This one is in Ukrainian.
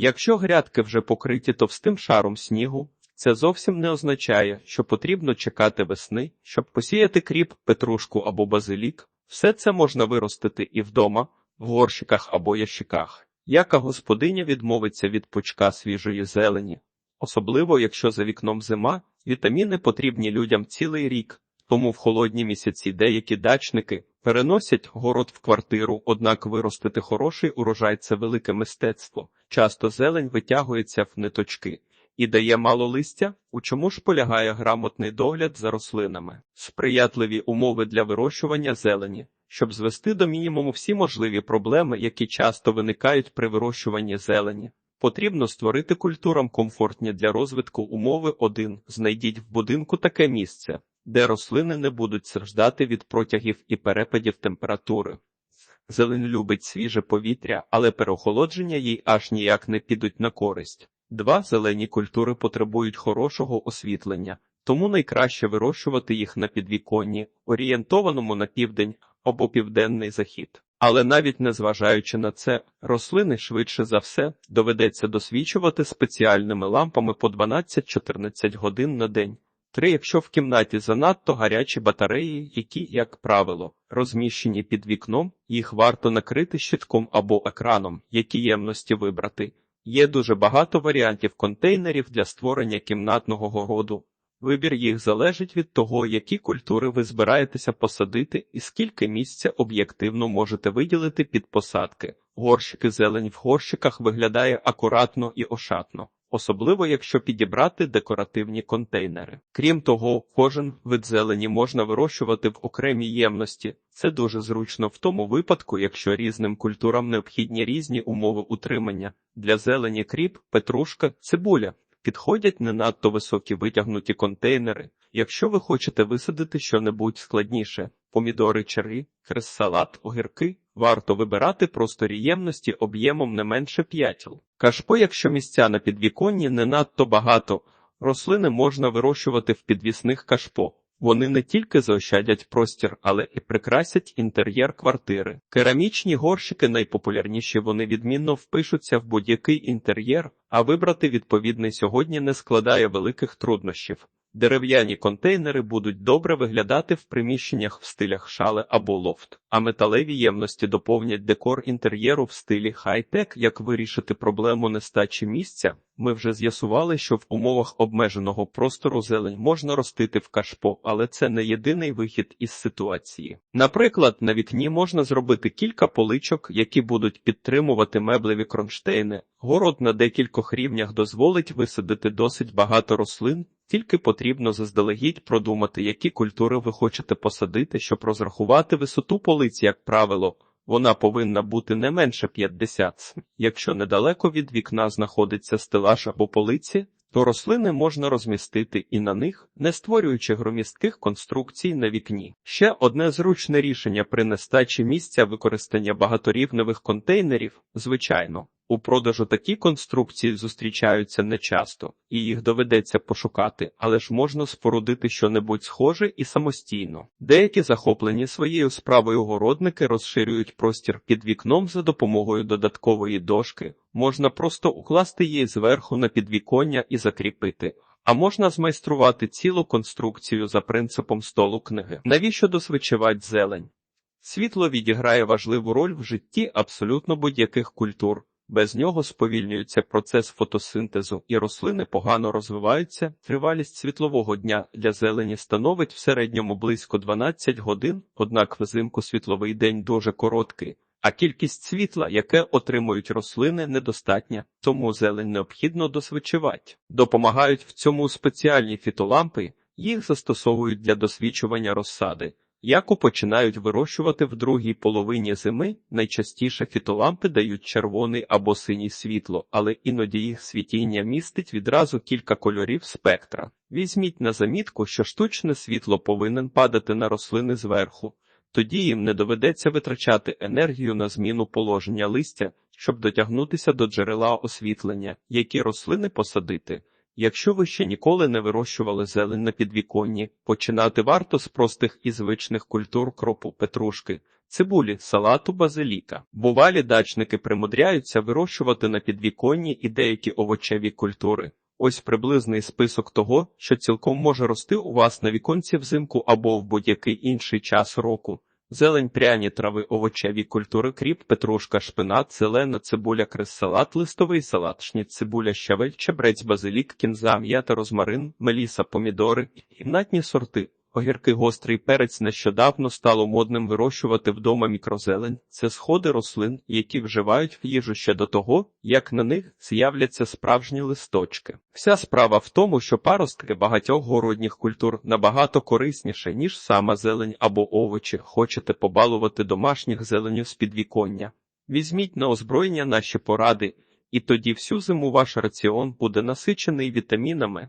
Якщо грядки вже покриті товстим шаром снігу, це зовсім не означає, що потрібно чекати весни, щоб посіяти кріп, петрушку або базилік. Все це можна виростити і вдома, в горщиках або ящиках. Яка господиня відмовиться від пучка свіжої зелені? Особливо, якщо за вікном зима, вітаміни потрібні людям цілий рік, тому в холодні місяці деякі дачники переносять город в квартиру, однак виростити хороший урожай це велике мистецтво. Часто зелень витягується в ниточки і дає мало листя, у чому ж полягає грамотний догляд за рослинами, сприятливі умови для вирощування зелені, щоб звести до мінімуму всі можливі проблеми, які часто виникають при вирощуванні зелені. Потрібно створити культурам комфортні для розвитку умови 1. Знайдіть в будинку таке місце, де рослини не будуть страждати від протягів і перепадів температури. Зелень любить свіже повітря, але переохолодження їй аж ніяк не підуть на користь. Два зелені культури потребують хорошого освітлення, тому найкраще вирощувати їх на підвіконні, орієнтованому на південь або південний захід. Але навіть незважаючи на це, рослини швидше за все доведеться досвічувати спеціальними лампами по 12-14 годин на день. Три, якщо в кімнаті занадто гарячі батареї, які, як правило, розміщені під вікном, їх варто накрити щитком або екраном, які ємності вибрати. Є дуже багато варіантів контейнерів для створення кімнатного городу. Вибір їх залежить від того, які культури ви збираєтеся посадити і скільки місця об'єктивно можете виділити під посадки. Горщики зелень в горщиках виглядає акуратно і ошатно, особливо якщо підібрати декоративні контейнери. Крім того, кожен вид зелені можна вирощувати в окремій ємності. Це дуже зручно в тому випадку, якщо різним культурам необхідні різні умови утримання. Для зелені кріп, петрушка, цибуля. Підходять не надто високі витягнуті контейнери. Якщо ви хочете висадити щонебудь складніше, помідори, черри, крес-салат, огірки, варто вибирати просторі ємності об'ємом не менше п'ятіл. Кашпо, якщо місця на підвіконні не надто багато, рослини можна вирощувати в підвісних кашпо. Вони не тільки заощадять простір, але і прикрасять інтер'єр квартири. Керамічні горщики найпопулярніші, вони відмінно впишуться в будь-який інтер'єр, а вибрати відповідний сьогодні не складає великих труднощів. Дерев'яні контейнери будуть добре виглядати в приміщеннях в стилях шале або лофт, а металеві ємності доповнять декор інтер'єру в стилі хай-тек. Як вирішити проблему нестачі місця? Ми вже з'ясували, що в умовах обмеженого простору зелень можна ростити в кашпо, але це не єдиний вихід із ситуації. Наприклад, на вікні можна зробити кілька поличок, які будуть підтримувати меблеві кронштейни. Город на декількох рівнях дозволить висадити досить багато рослин. Тільки потрібно заздалегідь продумати, які культури ви хочете посадити, щоб розрахувати висоту полиці, як правило. Вона повинна бути не менше 50 см. Якщо недалеко від вікна знаходиться стелаж або полиці, то рослини можна розмістити і на них, не створюючи громістких конструкцій на вікні. Ще одне зручне рішення при нестачі місця використання багаторівневих контейнерів, звичайно. У продажу такі конструкції зустрічаються нечасто, і їх доведеться пошукати, але ж можна спорудити щонебудь схоже і самостійно. Деякі захоплені своєю справою городники розширюють простір під вікном за допомогою додаткової дошки, можна просто укласти її зверху на підвіконня і закріпити. А можна змайструвати цілу конструкцію за принципом столу книги. Навіщо досвичувати зелень? Світло відіграє важливу роль в житті абсолютно будь-яких культур. Без нього сповільнюється процес фотосинтезу, і рослини погано розвиваються. Тривалість світлового дня для зелені становить в середньому близько 12 годин, однак взимку світловий день дуже короткий, а кількість світла, яке отримують рослини, недостатня, тому зелень необхідно досвічувати. Допомагають в цьому спеціальні фітолампи, їх застосовують для досвічування розсади. Яку починають вирощувати в другій половині зими, найчастіше фітолампи дають червоний або синій світло, але іноді їх світіння містить відразу кілька кольорів спектра. Візьміть на замітку, що штучне світло повинен падати на рослини зверху, тоді їм не доведеться витрачати енергію на зміну положення листя, щоб дотягнутися до джерела освітлення, які рослини посадити. Якщо ви ще ніколи не вирощували зелень на підвіконні, починати варто з простих і звичних культур кропу петрушки. цибулі, салату, базиліка. Бувалі дачники примудряються вирощувати на підвіконні і деякі овочеві культури. Ось приблизний список того, що цілком може рости у вас на віконці взимку або в будь-який інший час року. Зелень, пряні трави, овочеві культури, кріп, петрушка, шпинат, зелена цибуля, крес-салат, листовий салат, шніт, цибуля, щавель, чебрець, базилік, кінза, м'ята, розмарин, меліса, помідори, гімнатні сорти. Огірки гострий перець нещодавно стало модним вирощувати вдома мікрозелень. Це сходи рослин, які вживають в їжу ще до того, як на них з'являться справжні листочки. Вся справа в тому, що паростки багатьох городніх культур набагато корисніше, ніж сама зелень або овочі. Хочете побалувати домашніх зеленю з підвіконня. Візьміть на озброєння наші поради, і тоді всю зиму ваш раціон буде насичений вітамінами.